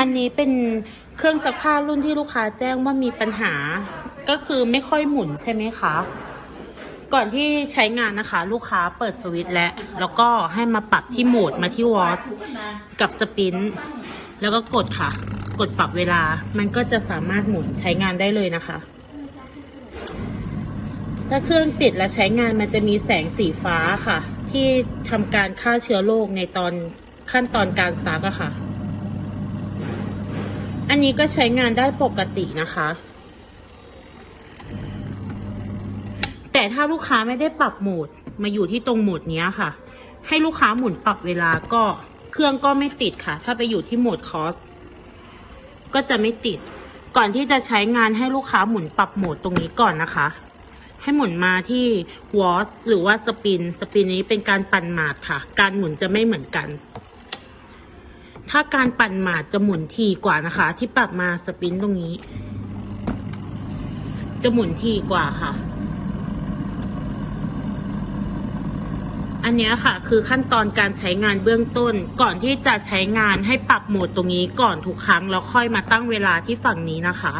อันนี้เป็นเครื่องซักผ้ารุ่นที่ลูกค้าแจ้งว่ามีปัญหา ก็คือไม่ค่อยหมุนใช่ไหมคะ ก่อนที่ใช้งานนะคะ ลูกค้าเปิดสวิตช์และ แล้วก็ให้มาปรับที่โหมดมาที่วอสกับสปิน แล้วก็กดค่ะ กดปรับเวลา มันก็จะสามารถหมุนใช้งานได้เลยนะคะ ถ้าเครื่องติดและใช้งานมันจะมีแสงสีฟ้าค่ะ ที่ทำการฆ่าเชื้อโรคในตอนขั้นตอนการซักอะค่ะ นี้ก็ใช้งานได้ปกตินะคะ แต่ถ้าลูกค้าไม่ได้ปรับโหมด มาอยู่ที่ตรงโหมดนี้ค่ะ ให้ลูกค้าหมุนปรับเวลาก็เครื่องก็ไม่ติดค่ะ ถ้าไปอยู่ที่โหมดคอสก็จะไม่ติด ก่อนที่จะใช้งานให้ลูกค้าหมุนปรับโหมดตรงนี้ก่อนนะคะ ให้หมุนมาที่วอสหรือว่าสปิน สปินนี้เป็นการปั่นหมาดค่ะ การหมุนจะไม่เหมือนกัน ถ้าการปั่นหมาดจะหมุนทีกว่านะคะ ที่ปรับมาสปินตรงนี้ จะหมุนทีกว่าค่ะ อันเนี้ยค่ะ คือขั้นตอนการใช้งานเบื้องต้น ก่อนที่จะใช้งานให้ปรับโหมดตรงนี้ก่อนทุกครั้งแล้วค่อยมาตั้งเวลาที่ฝั่งนี้นะคะ